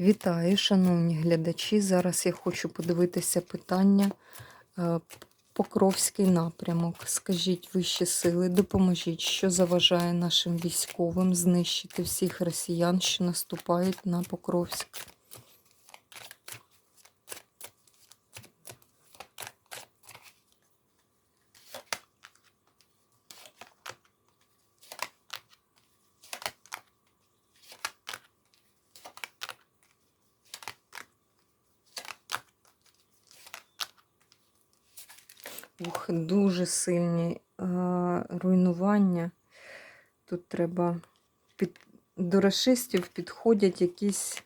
Вітаю, шановні глядачі. Зараз я хочу подивитися питання е, Покровський напрямок. Скажіть вищі сили, допоможіть, що заважає нашим військовим знищити всіх росіян, що наступають на Покровськ. Ух, дуже сильні е, руйнування. Тут треба під, до расистів підходять якісь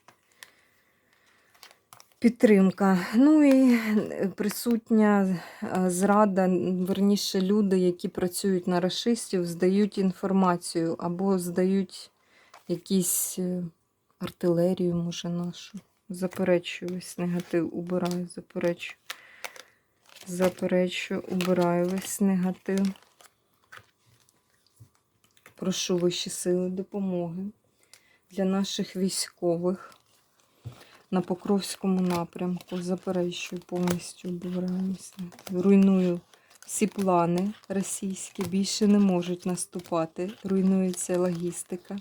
підтримка. Ну і е, присутня е, зрада, верніше, люди, які працюють на расистів, здають інформацію або здають якісь е, артилерію, може, нашу. Заперечую весь негатив, убираю, заперечую. Заперечую, убираю весь негатив. Прошу вищі сили допомоги для наших військових на Покровському напрямку. Заперечую, повністю убираю. Руйную всі плани російські, більше не можуть наступати. Руйнується логістика,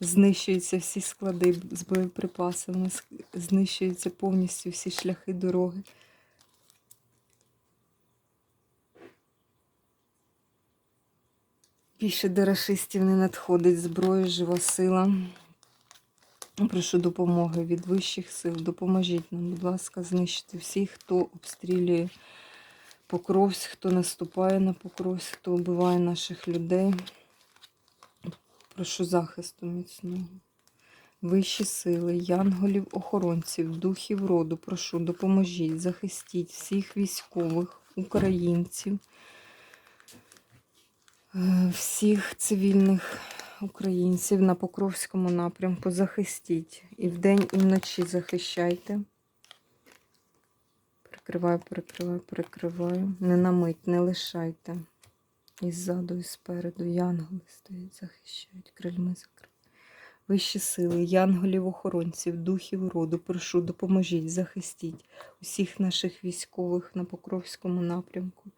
знищуються всі склади з боєприпасами, знищуються повністю всі шляхи дороги. Більше до рашистів не надходить зброї, жива сила. Прошу допомоги від вищих сил. Допоможіть нам, будь ласка, знищити всіх, хто обстрілює Покровськ, хто наступає на Покровськ, хто вбиває наших людей. Прошу захисту міцного. Вищі сили, янголів, охоронців, духів роду, прошу, допоможіть, захистіть всіх військових, українців, всіх цивільних українців на Покровському напрямку. Захистіть. І вдень, і вночі захищайте. Прикриваю, прикриваю, прикриваю. Не на мить, не лишайте. І ззаду, і спереду. Янголи стоять, захищають, крильми закривають. Вищі сили, янголів-охоронців, духів роду, прошу, допоможіть, захистіть усіх наших військових на Покровському напрямку,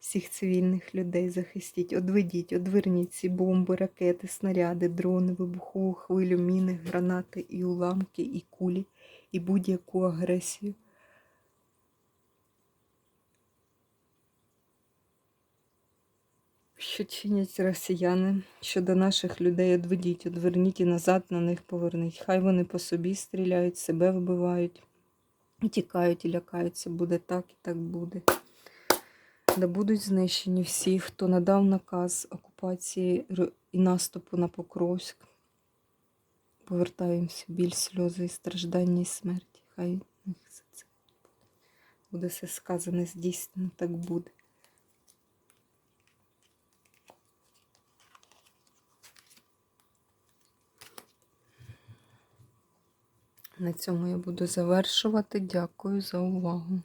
всіх цивільних людей захистіть, одведіть, одверніть ці бомби, ракети, снаряди, дрони, вибухову хвилю, міни, гранати і уламки, і кулі, і будь-яку агресію. Що чинять росіяни щодо наших людей, одведіть, одверніть і назад на них поверніть. Хай вони по собі стріляють, себе вбивають, і тікають і лякаються. Буде так і так буде. Да будуть знищені всі, хто надав наказ окупації і наступу на Покровськ. Повертаємося біль, сльози і страждання і смерті. Хай все це. Буде все сказане, здійснено, так буде. На цьому я буду завершувати. Дякую за увагу.